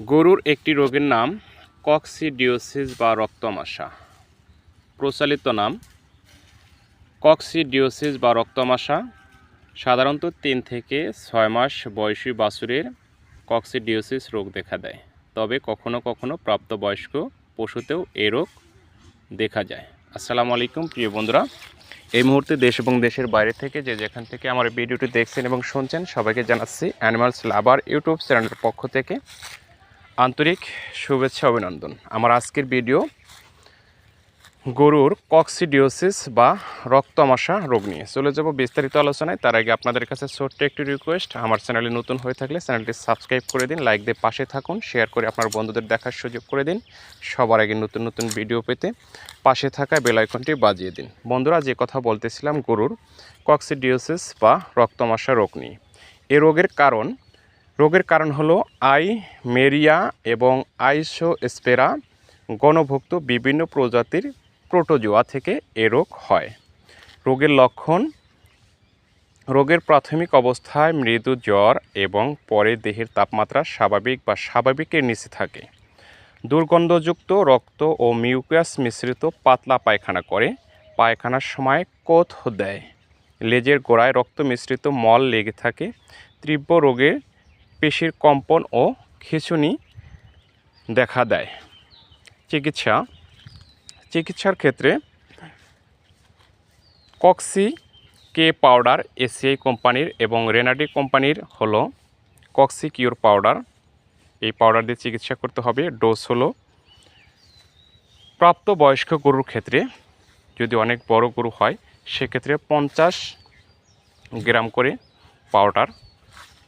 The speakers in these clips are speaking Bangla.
গরুর একটি রোগের নাম কক্সিডিওসিস বা রক্তমাশা। প্রচলিত নাম কক্সিডিওসিস বা রক্তমাশা। সাধারণত তিন থেকে ছয় মাস বয়সী বাছুরের কক্সিডিওসিস রোগ দেখা দেয়। তবে কখনো কখনো প্রাপ্তবয়স্ক পশুতেও এই রোগ দেখা যায়। আসসালামু আলাইকুম, প্রিয় বন্ধুরা। এই মুহূর্তে দেশ এবং দেশের বাইরে থেকে যে যেখান থেকে আমার ভিডিওটি দেখছেন এবং শুনছেন, সবাইকে জানাচ্ছি অ্যানিমালস লাভার ইউটিউব চ্যানেলের পক্ষ থেকে আন্তরিক শুভেচ্ছা, অভিনন্দন। আমার আজকের ভিডিও গরুর কক্সিডিওসিস বা রক্তমাশা রোগ নিয়ে। চলে যাব বিস্তারিত আলোচনায়। তার আগে আপনাদের কাছে ছোট্ট একটি রিকোয়েস্ট আমার চ্যানেলে নতুন হয়ে থাকলে চ্যানেলটি সাবস্ক্রাইব করে দিন লাইক দিয়ে পাশে থাকুন শেয়ার করে আপনার বন্ধুদের দেখার সুযোগ করে দিন, সবার আগে নতুন নতুন ভিডিও পেতে পাশে থাকা বেল আইকনটি বাজিয়ে দিন। বন্ধুরা, যে কথা বলতেছিলাম গরুর কক্সিডিওসিস বা রক্তমাশা রোগ নিয়ে। এ রোগের কারণ রোগের কারণ হলো আই, মেরিয়া এবং আইসোস্পেরা গণভুক্ত বিভিন্ন প্রজাতির প্রোটোজোয়া থেকে এ রোগ হয়। রোগের লক্ষণ, রোগের প্রাথমিক অবস্থায় মৃদু জ্বর এবং পরে দেহের তাপমাত্রা স্বাভাবিক বা স্বাভাবিকের নিচে থাকে। দুর্গন্ধযুক্ত রক্ত ও মিউকাস মিশ্রিত পাতলা পায়খানা করে। পায়খানার সময় কোথ দেয়। লেজের গোড়ায় রক্ত মিশ্রিত মল লেগে থাকে। তীব্র রোগের পেশির কম্পন ও খিঁচুনি দেখা দেয়। চিকিৎসা। চিকিৎসার ক্ষেত্রে কক্সি কে পাউডার এসিআই কোম্পানির এবং রেনাডি কোম্পানির হলো কক্সি কিউর পাউডার। এই পাউডার দিয়ে চিকিৎসা করতে হবে। ডোজ হলো প্রাপ্তবয়স্ক গরুর ক্ষেত্রে। যদি অনেক বড় গরু হয়, সেক্ষেত্রে পঞ্চাশ গ্রাম করে পাউডার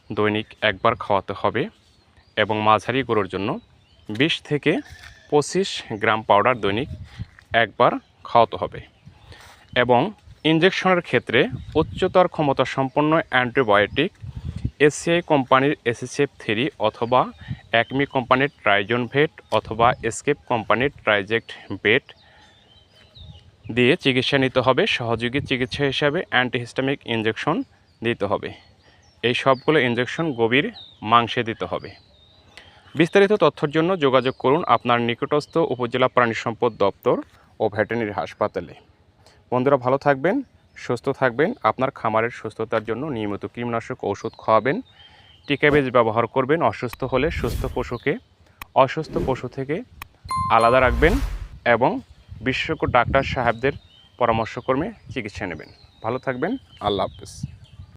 দৈনিক একবার খাওয়াতে হবে এবং মাঝারি গরুর জন্য বিশ থেকে পঁচিশ গ্রাম পাউডার দৈনিক একবার খাওয়াতে হবে এবং ইনজেকশনের ক্ষেত্রে উচ্চতর ক্ষমতা সম্পন্ন অ্যান্টিবায়োটিক এসিআই কোম্পানির এসিসেপ থ্রি অথবা একমি কোম্পানির ট্রাইজন ভেট অথবা এসকেপ কোম্পানির ট্রাইজেক্ট বেট দিয়ে চিকিৎসা নিতে হবে। সহযোগী চিকিৎসা হিসাবে অ্যান্টিহিস্টামিক ইনজেকশন দিতে হবে। এই সবগুলো ইনজেকশন গভীর মাংসে দিতে হবে। বিস্তারিত তথ্যের জন্য যোগাযোগ করুন আপনার নিকটস্থ উপজেলা প্রাণী সম্পদ দপ্তর ও ভেটেরিনারি হাসপাতালে। বন্ধুরা ভালো থাকবেন, সুস্থ থাকবেন, আপনার খামারের সুস্থতার জন্য নিয়মিত কীটনাশক ঔষধ খাওয়াবেন টিকাবেজ ব্যবহার করবেন, অসুস্থ হলে সুস্থ পশুকে, অসুস্থ পশু থেকে আলাদা রাখবেন এবং বিশেষজ্ঞ ডাক্তার সাহেবদের পরামর্শক্রমে চিকিৎসা নেবেন। ভালো থাকবেন, আল্লাহ হাফিজ।